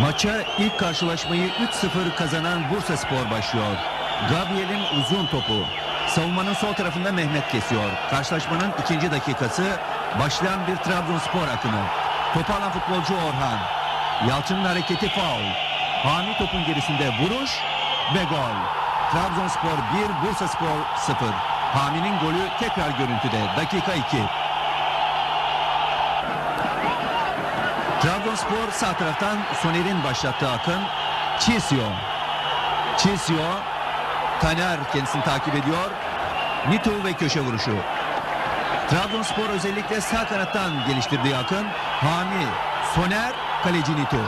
Maça ilk karşılaşmayı 3-0 kazanan Bursa Spor başlıyor. Gabriel'in uzun topu. Savunmanın sol tarafında Mehmet kesiyor. Karşılaşmanın ikinci dakikası başlayan bir Trabzonspor akımı. Topu alan futbolcu Orhan. Yalçın'ın hareketi faul. Hami topun gerisinde vuruş ve gol. Trabzonspor 1, Bursa Spor 0. Hami'nin golü tekrar görüntüde. Dakika 2. Trabzonspor sağ taraftan Soner'in başlattığı akın Çisio. Çisio Taner kendisini takip ediyor. Nitu ve köşe vuruşu. Trabzonspor özellikle sağ kanattan geliştirdiği akın Hami, Soner, kaleci Nitu.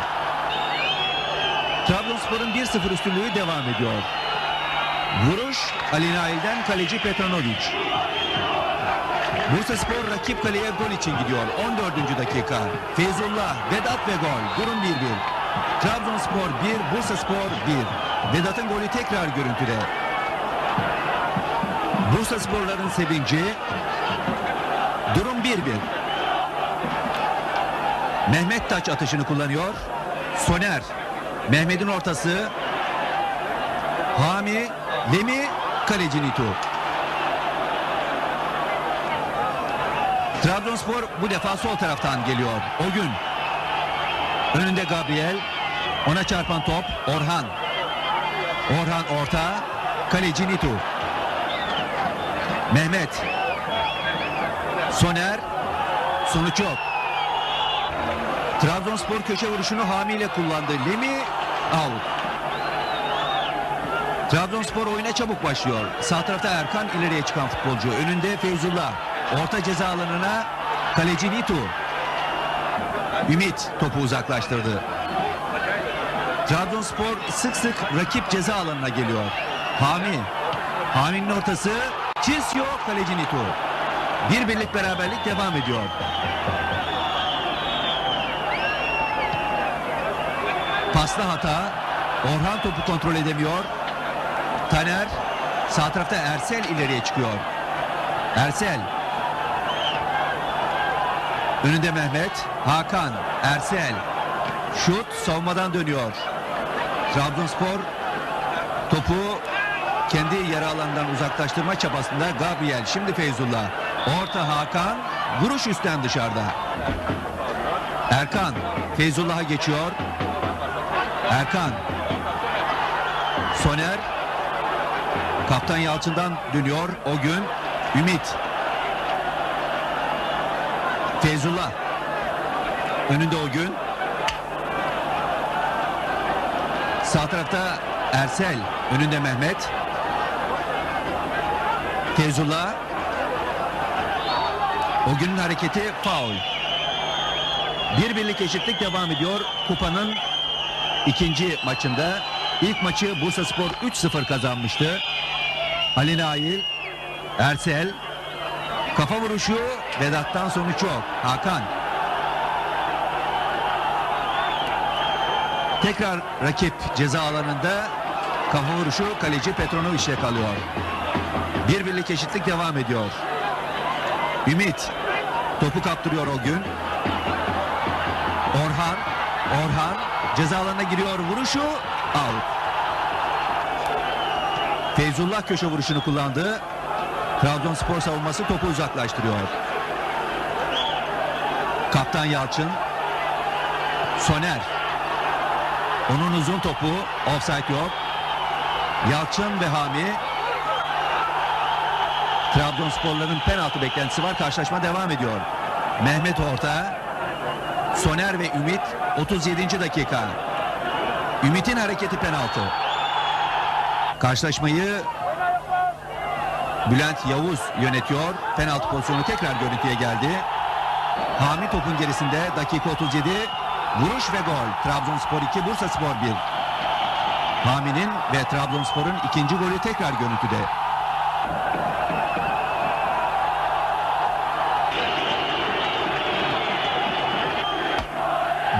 Trabzonspor'un 1-0 üstünlüğü devam ediyor. Vuruş Ali Nail'den kaleci Petranovic. Bursa Spor rakip kaleye gol için gidiyor. 14. dakika. Feyzullah, Vedat ve gol. Durum 1-1. Trabzonspor 1, Bursa Spor 1. Vedat'ın golü tekrar görüntüde. Bursa Sporların sevinci. Durum 1-1. Mehmet taç atışını kullanıyor. Soner. Mehmet'in ortası. Hami, Lemi, kaleci Nitu. Trabzonspor bu defa sol taraftan geliyor. O gün. Önünde Gabriel. Ona çarpan top Orhan. Orhan orta. Kaleci Nitu. Mehmet. Soner. Sonuç yok. Trabzonspor köşe vuruşunu Hami ile kullandı. Lemi out. Trabzonspor oyuna çabuk başlıyor. Sağ tarafta Erkan ileriye çıkan futbolcu. Önünde Feyzullah. Orta ceza alanına kaleci Nitu. Ümit topu uzaklaştırdı. Trabzonspor sık sık rakip ceza alanına geliyor. Hami. Hami'nin ortası. Çisyo kaleci Nitu. Bir birlik beraberlik devam ediyor. Paslı hata. Orhan topu kontrol edemiyor. Taner sağ tarafta Ersel ileriye çıkıyor. Ersel. Önünde Mehmet, Hakan, Ersel. Şut savunmadan dönüyor. Trabzonspor topu kendi yarı alanından uzaklaştırma çabasında Gabriel. Şimdi Feyzullah. Orta Hakan. Vuruş üstten dışarıda. Erkan. Feyzullah'a geçiyor. Erkan. Soner. Kaptan Yalçın'dan dönüyor o gün. Ümit. Feyzullah. Önünde o gün. Sağ tarafta Ersel. Önünde Mehmet. Feyzullah. O günün hareketi faul. Bir birlik eşitlik devam ediyor. Kupanın ikinci maçında. İlk maçı Bursa Spor 3-0 kazanmıştı. Ali Nail, Ersel, kafa vuruşu Vedat'tan sonuç yok. Hakan. Tekrar rakip ceza alanında kafa vuruşu kaleci Petronovic'le kalıyor. Bir birlik eşitlik devam ediyor. Ümit topu kaptırıyor o gün. Orhan, Orhan ceza alanına giriyor vuruşu out. Feyzullah köşe vuruşunu kullandı. Trabzonspor savunması topu uzaklaştırıyor. Kaptan Yalçın. Soner. Onun uzun topu. Offside yok. Yalçın ve Hami. Trabzonsporların penaltı beklentisi var. Karşılaşma devam ediyor. Mehmet Orta. Soner ve Ümit 37. dakika. Ümit'in hareketi penaltı. Karşılaşmayı Bülent Yavuz yönetiyor. Penaltı pozisyonu tekrar görüntüye geldi. Hami topun gerisinde dakika 37. Vuruş ve gol. Trabzonspor 2, Bursa Spor 1. Hami'nin ve Trabzonspor'un ikinci golü tekrar görüntüde.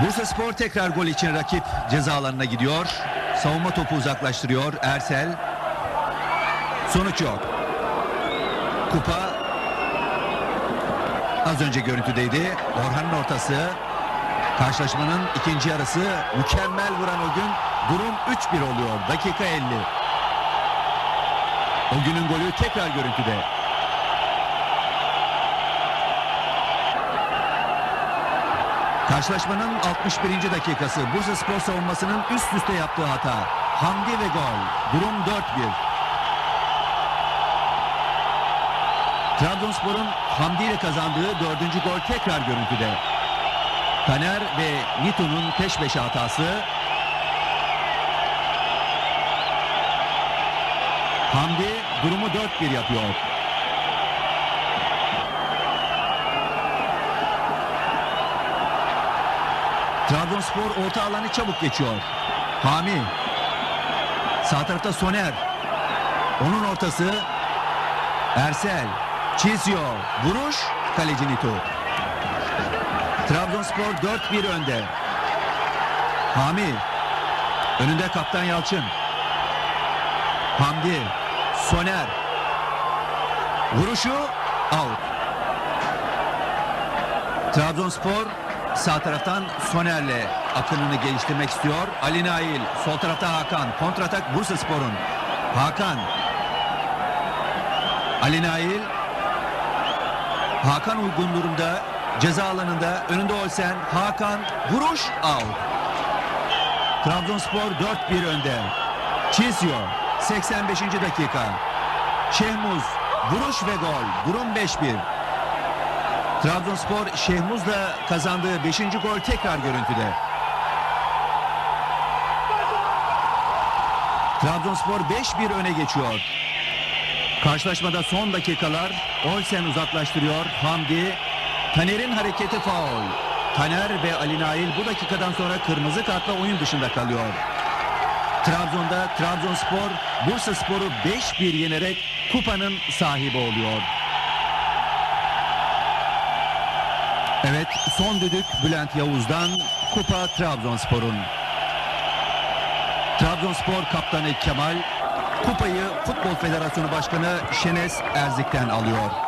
Bursa Spor tekrar gol için rakip ceza alanına gidiyor. Savunma topu uzaklaştırıyor Ersel. Sonuç yok. Kupa az önce görüntüdeydi. Orhan'ın ortası. Karşılaşmanın ikinci yarısı mükemmel vuran o gün durum 3-1 oluyor. Dakika 50. O günün golü tekrar görüntüde. Karşılaşmanın 61. dakikası Bursa Spor savunmasının üst üste yaptığı hata. Hamdi ve gol. Durum 4-1. Trabzonspor'un Hamdi ile kazandığı dördüncü gol tekrar görüntüde. Taner ve Nito'nun peş peşe hatası. Hamdi durumu 4-1 yapıyor. Trabzonspor orta alanı çabuk geçiyor. Hami. Sağ tarafta Soner. Onun ortası Ersel. Çiziyor. Vuruş. Kaleci Nito. Trabzonspor 4-1 önde. Hami. Önünde kaptan Yalçın. Hamdi. Soner. Vuruşu out. Trabzonspor sağ taraftan Soner'le akınını geliştirmek istiyor. Ali Nail sol tarafta Hakan. Kontratak Bursa Spor'un. Hakan. Ali Nail. Hakan uygun durumda. Ceza alanında önünde Olsen. Hakan vuruş out. Trabzonspor 4-1 önde. Çiziyor. 85. dakika. Şehmuz vuruş ve gol. Durum 5-1. Trabzonspor Şehmuz'la kazandığı 5. gol tekrar görüntüde. Trabzonspor 5-1 öne geçiyor. Karşılaşmada son dakikalar Olsen uzaklaştırıyor. Hamdi Taner'in hareketi faul. Taner ve Ali Nail bu dakikadan sonra kırmızı kartla oyun dışında kalıyor. Trabzon'da Trabzonspor Bursa Spor'u 5-1 yenerek kupanın sahibi oluyor. Evet son düdük Bülent Yavuz'dan kupa Trabzonspor'un. Trabzonspor kaptanı Kemal kupayı Futbol Federasyonu Başkanı Şenes Erzik'ten alıyor.